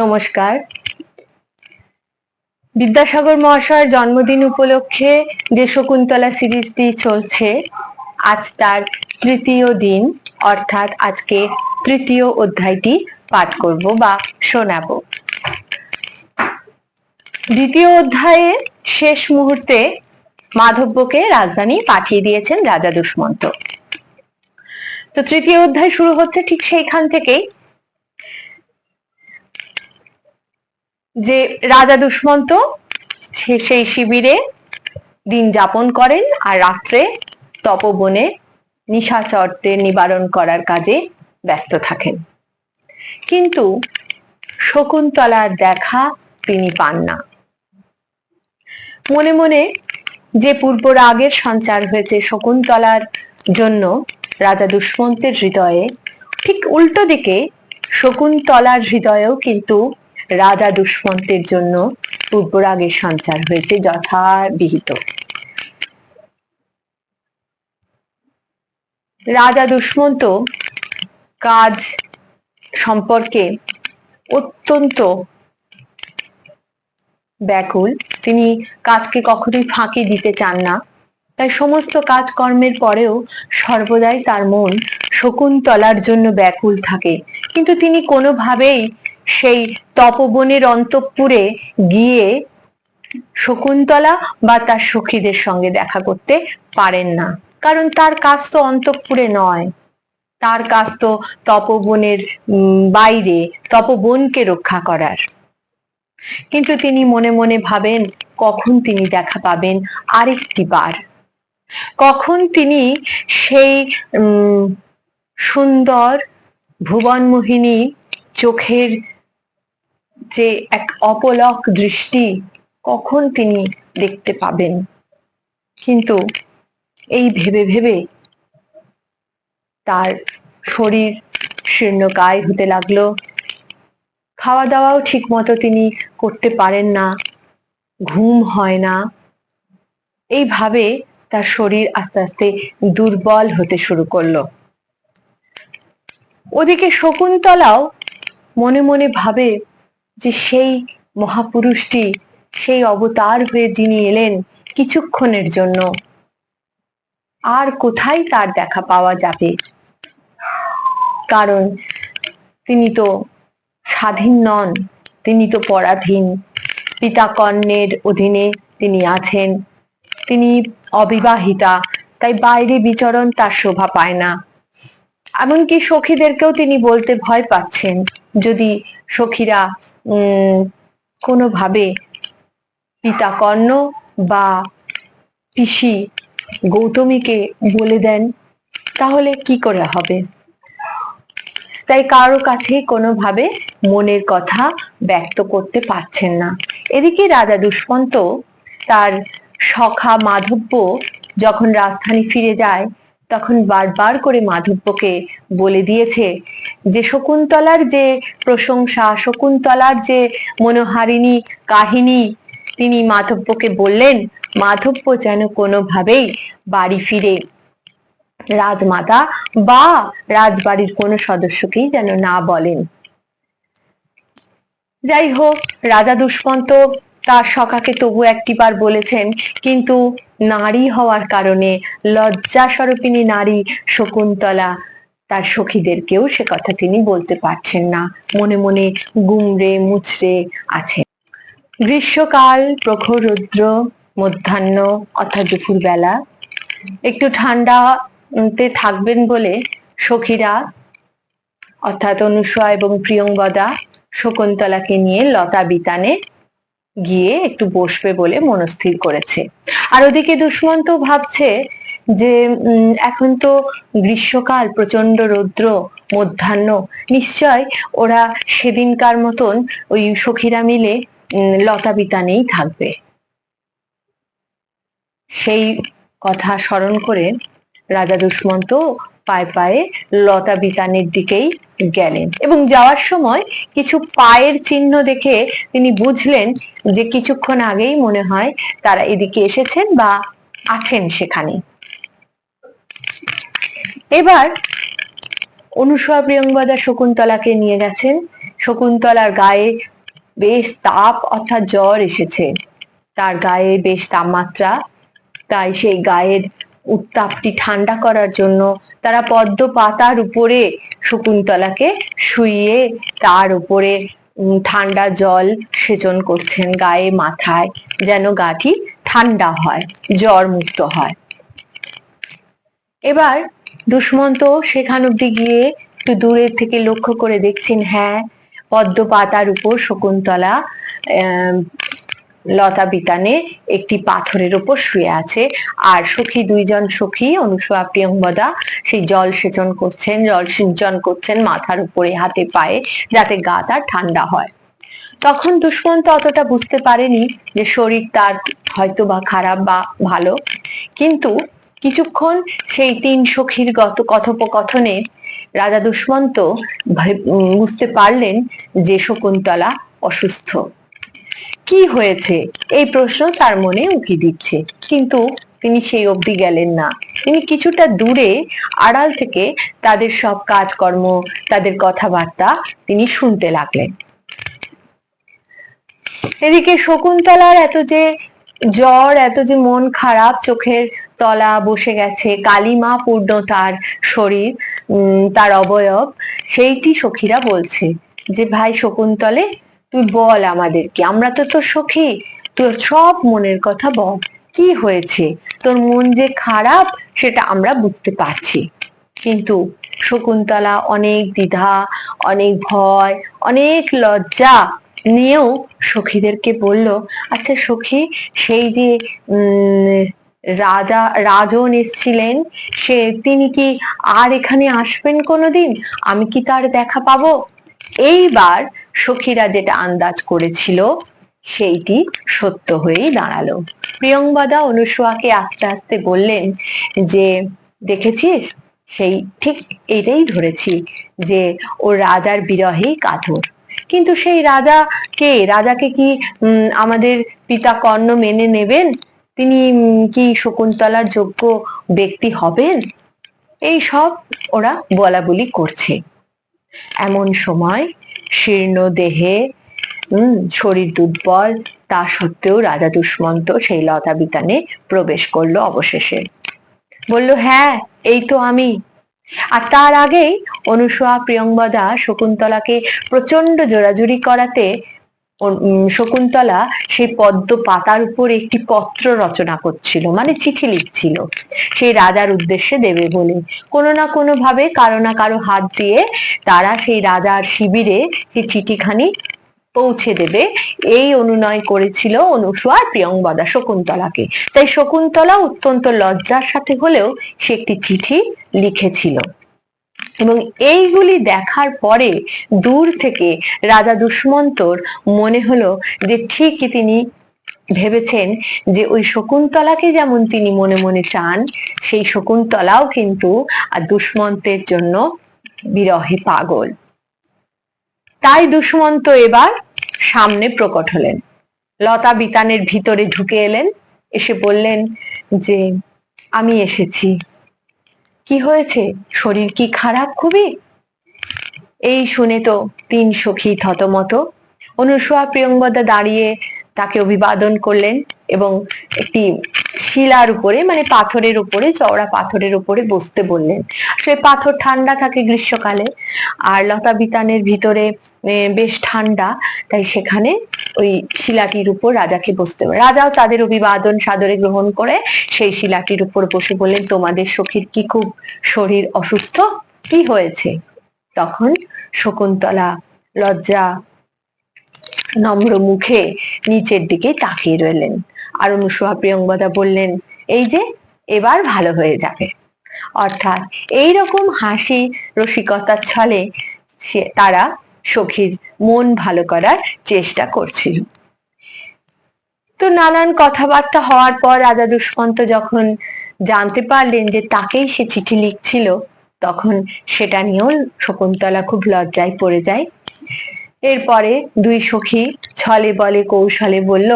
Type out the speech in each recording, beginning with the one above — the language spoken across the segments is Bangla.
নমস্কার। বিদ্যাসাগর মহাশয়ের জন্মদিন উপলক্ষে যে শকুন্তলা সিরিজটি চলছে, আজ তার তৃতীয় দিন, অর্থাৎ আজকে তৃতীয় অধ্যায়টি পাঠ করব বা শোনাব। দ্বিতীয় অধ্যায়ে শেষ মুহূর্তে মাধব্যকে রাজধানী পাঠিয়ে দিয়েছেন রাজা দুষ্মন্ত। তো তৃতীয় অধ্যায় শুরু হচ্ছে ঠিক সেইখান থেকেই। যে রাজা দুষ্মন্ত সেই শিবিরে দিন যাপন করেন আর রাত্রে তপবনে নিশাচরদের নিবারণ করার কাজে ব্যস্ত থাকেন। কিন্তু শকুন্তলার দেখা তিনি পান না। মনে মনে যে পূর্ব রাগের সঞ্চার হয়েছে শকুন্তলার জন্য রাজা দুষ্মন্তের হৃদয়ে, ঠিক উল্টো দিকে শকুন্তলার হৃদয়েও কিন্তু রাজা দুষ্মন্তের জন্য পূর্বরাগের সঞ্চার হয়েছে যথাবিহিত। রাজা দুষ্মন্ত কাজ সম্পর্কে অত্যন্ত ব্যাকুল। তিনি কাজকে কখনোই ফাঁকি দিতে চান না। তাই সমস্ত কাজকর্মের পরেও সর্বদাই তার মন শকুন্তলার জন্য ব্যাকুল থাকে। কিন্তু তিনি কোনোভাবেই সেই তপবনের অন্তঃপুরে গিয়ে শকুন্তলা বা তার সখীদের সঙ্গে দেখা করতে পারেন না। কারণ তার কাজ তো অন্তঃপুরে নয়। তার কাজ তো তপবনের বাইরে, তপবনকে রক্ষা করার। কিন্তু তিনি মনে মনে ভাবেন, কখন তিনি দেখা পাবেন আরেকটি বার। কখন তিনি সেই সুন্দর ভুবনমোহিনী চোখের যে এক অপলক দৃষ্টি কখন তিনি দেখতে পাবেন। কিন্তু এই ভেবে ভেবে তার শরীর শীর্ণকায় হতে লাগল। খাওয়া দাওয়াও ঠিক মতো তিনি করতে পারেন না, ঘুম হয় না। এইভাবে তার শরীর আস্তে আস্তে দুর্বল হতে শুরু করল। ওদিকে শকুন্তলাও মনে মনে ভাবে যে সেই মহাপুরুষটি, সেই অবতার হয়ে যিনি এলেন কিছুক্ষণের জন্য। আর কোথায় তার দেখা পাওয়া যাবে? কারণ তিনি তো স্বাধীন নন, তিনি তো পরাধীন। পিতা কর্ণের অধীনে তিনি আছেন। তিনি অবিবাহিতা, তাই বাইরে বিচরণ তার শোভা পায় না। এমনকি সখীদেরকেও তিনি বলতে ভয় পাচ্ছেন। যদি সখীরা কোনোভাবে পিতা কর্ণ বা পিসি গৌতমীকে বলে দেন, তাহলে কি করে হবে? তাই কারও কাছে কোনোভাবে মনের কথা ব্যক্ত করতে পারছেন না। এদিকে রাজা দুষ্মন্ত তার সখা মাধব্য যখন রাজধানী ফিরে যায় তখন বারবার করে মাধব্যকে বলে দিয়েছে যে শকুন্তলার যে প্রশংসা, শকুন্তলার যে মনোহারিণী কাহিনী তিনি মাধব্যকে বললেন, মাধব্য যেন কোনোভাবেই বাড়ি ফিরে রাজমাতা বা রাজবাড়ির কোনো সদস্যকেই যেন না বলেন। যাই হোক, রাজা দুষ্মন্ত তার সখাকে তবু একটিবার বলেছেন কিন্তু নারী হওয়ার কারণে লজ্জা স্বরূপিনী নারী শকুন্তলা তার সখীদেরকেও সে কথা তিনি বলতে পারছেন না। মনে মনে গুমড়ে মুচড়ে আছেন গ্রীষ্মকাল প্রখর রৌদ্র মধ্যাহ্ন অর্থাৎ দুপুর বেলা। একটু ঠান্ডা উম, তে থাকবেন বলে সখীরা অর্থাৎ অনুসয়া এবং প্রিয়ঙ্গদা শকুন্তলাকে নিয়ে লতা বিতানে গিয়ে একটু বসবে বলে মনস্থির করেছে। আর ওদিকে দুষ্মন্ত ভাবছে যে এখন তো গ্রীষ্মকাল প্রচণ্ড রৌদ্র, মধ্যাহ্ন। নিশ্চয় ওরা সেদিনকার মতন ওই সখীরা মিলে লতা বিতানেই থাকবে। সেই কথা স্মরণ করে রাজা দুষ্মন্ত পায়ে পায়ে লতা বিতানের দিকেই গেলেন। এবং যাওয়ার সময় কিছু পায়ের চিহ্ন দেখে তিনি বুঝলেন যে কিছুক্ষণ আগেই মনে হয় তারা এদিকে এসেছেন বা আছেন সেখানে। এবার অনুসয়া প্রিয়ঙ্গদা শকুন্তলাকে নিয়ে গেছেন। শকুন্তলার গায়ে বেশ তাপ অর্থাৎ জ্বর এসেছে। তার গায়ে বেশ তাপমাত্রা, তাই সেই গায়ের উত্তাপটি ঠান্ডা করার জন্য তারা পদ্ম পাতার উপরে শকুন্তলাকে শুইয়ে তার উপরে ঠান্ডা জল সেচন করছেন গায়ে মাথায় যেন গাটি ঠান্ডা হয়, জ্বর মুক্ত হয়। এবার দুষ্মন্ত সেখান অব্দি গিয়ে একটু দূরের থেকে লক্ষ্য করে দেখছেন হ্যাঁ পদ্ম পাতার উপর শকুন্তলা লতা বিতানে একটি পাথরের উপর শুয়ে আছে। আর সখী দুইজন সখী অনুসূয়া প্রিয়ঙ্বদা সেই জল সেচন করছেন, জল সিঞ্চন করছেন মাথার উপরে, হাতে পায়ে, যাতে গা তার ঠান্ডা হয়। তখন দুষ্মন্ত অতটা বুঝতে পারেনি যে শরীর তার হয়তো বা খারাপ বা ভালো। কিন্তু কিছুক্ষণ সেই তিন সখীর গত কথোপকথনে রাজা দুষ্মন্ত বুঝতে পারলেন যে শকুন্তলা অসুস্থ। কি হয়েছে? এই প্রশ্ন তার মনে উঁকি দিচ্ছে। কিন্তু তিনি সেই অবধি গেলেন না। তিনি কিছুটা দূরে আড়াল থেকে তাদের সব কাজকর্ম, তাদের কথাবার্তা তিনি শুনতে লাগলেন। এদিকে শকুন্তলার এত যে জ্বর, এত যে মন খারাপ, চোখের তলা বসে গেছে, কালিমা পূর্ণ তার শরীর তার অবয়ব, সেইটি সখীরা বলছে যে, ভাই শকুন্তলে তুই বল আমাদেরকে, আমরা তো তোর সখী। তোর সব মনের কথা বল, কি হয়েছে? তোর মন যে খারাপ, সেটা আমরা বুঝতে পারছি। কিন্তু শকুন্তলা অনেক দ্বিধা, অনেক ভয়, অনেক লজ্জা নিয়েও সখীদেরকে বলল আচ্ছা সখী, সেই যে রাজা, রাজন এসছিলেন, সে, তিনি কি আর এখানে আসবেন কোনোদিন? আমি কি তার দেখা পাবো? এইবার সখীরা যেটা আন্দাজ করেছিল, সেইটি সত্য হয়েই দাঁড়াল। প্রিয়ংবাদা অনুসুয়াকে আস্তে আস্তে বললেন যে, দেখেছিস? সেই ঠিক এটাই ধরেছি যে, ও রাজার বিরহেই কাতর। কিন্তু সেই রাজা কে? রাজাকে কি আমাদের পিতা কর্ণ মেনে নেবেন? তিনি কি শকুন্তলার যোগ্য ব্যক্তি হবেন? এই সব ওরা বলা বলি করছে। এমন সময় শীর্ণ দেহে হম শরীর দুর্বল, তা সত্ত্বেও রাজা দুষ্মন্ত সেই লতা বিতানে প্রবেশ করল অবশেষে। বলল হ্যাঁ এই তো আমি। আর তার আগেই অনুসয়া প্রিয়ংবদা শকুন্তলাকে প্রচণ্ড জোরাজুরি করাতে শকুন্তলা সেই পদ্ম পাতার উপর একটি পত্র রচনা করছিল মানে চিঠি লিখছিল। সেই রাজার উদ্দেশ্যে দেবে বলে। কোনো না কোনো ভাবে কারও না কারও হাত দিয়ে তারা সেই রাজার শিবিরে সেই চিঠিখানি পৌঁছে দেবে। এই অনুনয় করেছিল অনুসূয়া প্রিয়ংবদা শকুন্তলাকে। তাই শকুন্তলা অত্যন্ত লজ্জার সাথে হলেও সে একটি চিঠি লিখেছিল। এবং এইগুলি দেখার পরে দূর থেকে রাজা দুষ্মন্তর মনে হলো যে ঠিকই তিনি ভেবেছেন যে ওই শকুন্তলাকে যেমন তিনি মনে মনে চান, সেই শকুন্তলাও কিন্তু আর দুষ্মন্তের জন্য বিরহে পাগল। তাই দুষ্মন্ত এবার সামনে প্রকট হলেন। লতা বিতানের ভিতরে ঢুকে এলেন, এসে বললেন যে, আমি এসেছি। কি হয়েছে? শরীর কি খারাপ খুবই? এই শুনে তো তিন সখী থতমত। অনুসূয়া প্রিয়ঙ্বদা দাঁড়িয়ে তাকে অভিবাদন করলেন এবং একটি শিলার উপরে মানে পাথরের উপরে, চওড়া পাথরের উপরে বসতে বললেন। সে পাথর ঠান্ডা থাকে গ্রীষ্মকালে, আর লতা বিতানের ভিতরে বেশ ঠান্ডা, তাই সেখানে ওই শিলাটির উপর রাজাকে বসতে রাজাও তাদের অভিবাদন সাদরে গ্রহণ করে সেই শিলাটির উপর বসে বললেন, তোমাদের সখীর কি খুব শরীর অসুস্থ? কি হয়েছে? তখন শকুন্তলা লজ্জা নম্র মুখে নিচের দিকে তাকিয়ে রইলেন। আর অনুসূয়া প্রিয়ঙ্বদা বললেন, এই যে, এবার ভালো হয়ে যাবে। অর্থাৎ এই রকম হাসি রসিকতার ছলে তারা সখীর মন ভালো করার চেষ্টা করছিল। তো নানান কথাবার্তা হওয়ার পর রাজা দুষ্মন্ত যখন জানতে পারলেন যে তাকেই সে চিঠি লিখছিল, তখন সেটা নিয়েও শকুন্তলা খুব লজ্জায় পড়ে যায়। এরপরে দুই সখী ছলে বলে, কৌশলে বলল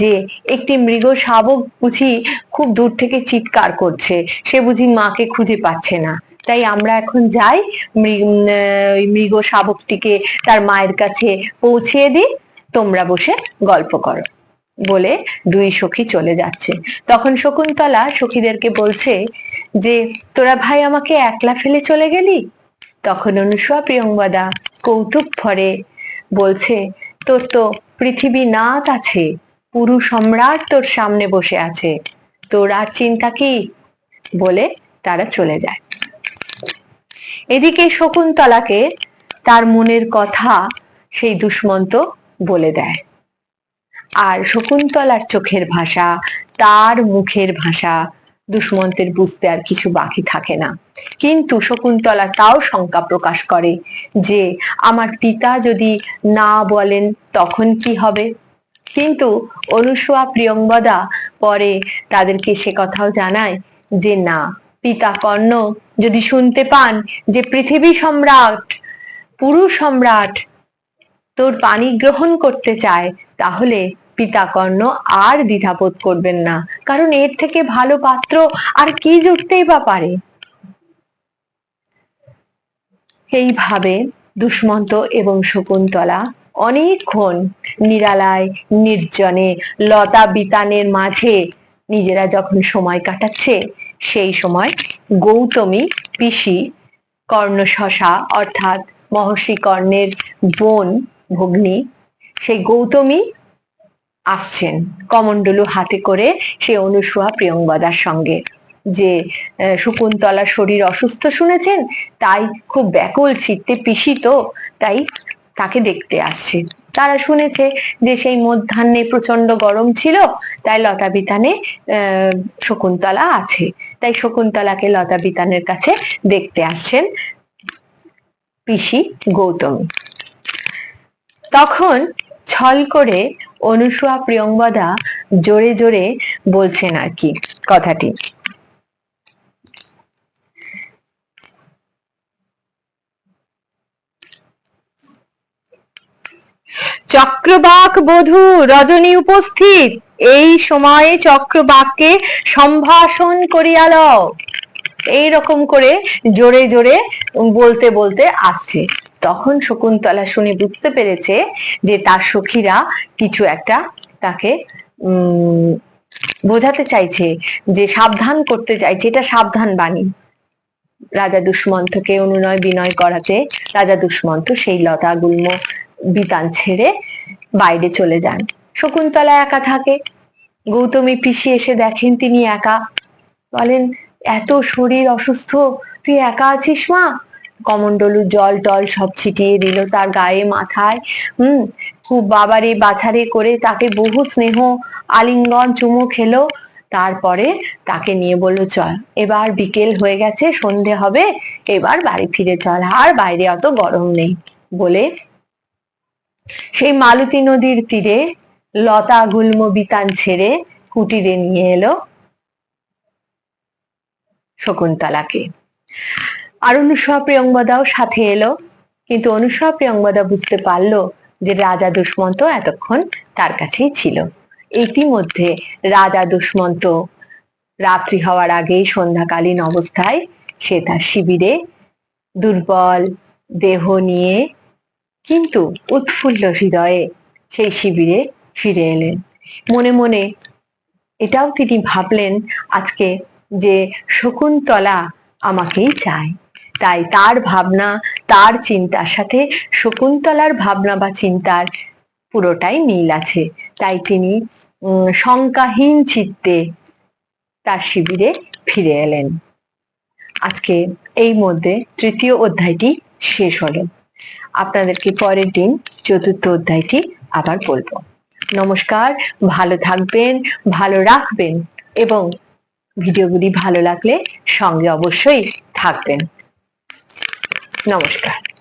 যে, একটি মৃগ শাবক বুঝি খুব দূর থেকে চিৎকার করছে। সে বুঝি মাকে খুঁজে পাচ্ছে না। তাই আমরা এখন যাই, মৃগ শাবকটিকে তার মায়ের কাছে পৌঁছিয়ে দিই। তোমরা বসে গল্প করো বলে দুই সখী চলে যাচ্ছে। তখন শকুন্তলা সখীদেরকে বলছে যে, তোরা ভাই আমাকে একলা ফেলে চলে গেলি? তখন অনুসুয়া প্রিয়ংবদা কৌতুক ভরে বলছে, তোর তো পৃথিবী নাথ আছে, পুরু সম্রাট তোর সামনে বসে আছে, তোর আর চিন্তা কি? বলে তারা চলে যায়। এদিকে শকুন্তলাকে তার মনের কথা সেই দুষ্মন্ত বলে দেয়। আর শকুন্তলার চোখের ভাষা, তার মুখের ভাষা দুষ্মন্তের বুঝতে আর কিছু বাকি থাকে না। কিন্তু শকুন্তলা তাও শঙ্কা প্রকাশ করে যে, আমার পিতা যদি না বলেন তখন কি হবে? কিন্তু অনুসুয়া প্রিয়ংবদা পরে তাদেরকে সে কথাও জানায় যে, না পিতা কর্ণ, যদি শুনতে পান যে পৃথিবী সম্রাট, পুরুষ সম্রাট তোর পানি গ্রহণ করতে চায়, তাহলে পিতা কর্ণ আর দ্বিধাবোধ করবেন না। কারণ এর থেকে ভালো পাত্র আর কি জুটতেই বা পারে? এইভাবে দুষ্মন্ত এবং শকুন্তলা অনেকক্ষণ নিরালায়, নির্জনে, লতা বিতানের মাঝে নিজেরা যখন সময় কাটাচ্ছে সেই সময় গৌতমী পিসি কর্ণ শশা অর্থাৎ মহর্ষি কর্ণের বোন ভগ্নী, সেই গৌতমী আসছেন কমণ্ডলু হাতে করে সে অনুসুয়া প্রিয়ঙ্গদার সঙ্গে। যে শকুন্তলার শরীর অসুস্থ শুনেছেন? তাই খুব ব্যাকুল চিত্তে পিসি তো, তাই তাকে দেখতে আসছে। তারা শুনেছে যে সেই মধ্যাহ্নে প্রচণ্ড গরম ছিল, তাই লতা বিতানে শকুন্তলা আছে। তাই শকুন্তলাকে লতা বিতানের কাছে দেখতে আসছেন পিসি গৌতমী। তখন ছল করে অনুসুয়া প্রিয়ঙ্বদা জোরে জোরে বলছেন আর কি কথাটি। চক্রবাক বধূ রজনী উপস্থিত। এই সময়ে চক্রবাককে সম্ভাষণ করিয়া লও। এইরকম করে জোরে জোরে বলতে বলতে আসছে। তখন শকুন্তলা শুনে বুঝতে পেরেছে যে তার সখীরা কিছু একটা তাকে বোঝাতে চাইছে, যে সাবধান করতে চাইছে। এটা সাবধান বাণী। রাজা দুষ্মন্তকে অনুনয় বিনয় করাতে, রাজা দুষ্মন্ত সেই লতা গুল্ম বিতান ছেড়ে বাইরে চলে যান। শকুন্তলা একা থাকে। গৌতমী পিসি এসে দেখেন তিনি একা। বলেন, এত শরীর অসুস্থ, তুই একা আছিস মা? কমণ্ডলু জল টল সব ছিটিয়ে দিল তার গায়ে মাথায়। হুম, খুব বাবারে, বাছারে করে তাকে বহু স্নেহ, আলিঙ্গন, চুমু খেলো। তারপরে তাকে নিয়ে বলল, চল, এবার বিকেল হয়ে গেছে, সন্ধে হবে, এবার বাড়ি ফিরে চল। আর বাইরে অত গরম নেই। বলে সেই মালতী নদীর তীরে লতা গুল্ম বিতান ছেড়ে কুটিরে নিয়ে এলো শকুন্তলাকে। আর অনুসয়া প্রিয়ঙ্বদাও সাথে এলো, কিন্তু অনুসয়া প্রিয়ঙ্বদা বুঝতে পারল যে রাজা দুষ্মন্ত এতক্ষণ তার কাছেই ছিল। ইতিমধ্যে রাজা দুষ্মন্ত রাত্রি হওয়ার আগেই সন্ধ্যাকালীন অবস্থায় সে তার শিবিরে দুর্বল দেহ নিয়ে কিন্তু উৎফুল্ল হৃদয়ে সেই শিবিরে ফিরে এলেন। মনে মনে এটাও তিনি ভাবলেন আজকে যে শকুন্তলা আমাকেই চায়। তাই তার ভাবনা, তার চিন্তার সাথে শকুন্তলার ভাবনা বা চিন্তার পুরোটাই মিল আছে। তাই তিনি শঙ্কাহীন চিত্তে তার শিবিরে ফিরে এলেন। আজকে এই মধ্যে তৃতীয় অধ্যায়টি শেষ হলো। আপনাদেরকে পরের দিন চতুর্থ অধ্যায়টি আবার বলব। নমস্কার, ভালো থাকবেন, ভালো রাখবেন এবং ভিডিওগুলি ভালো লাগলে সঙ্গে অবশ্যই থাকবেন। নমস্কার।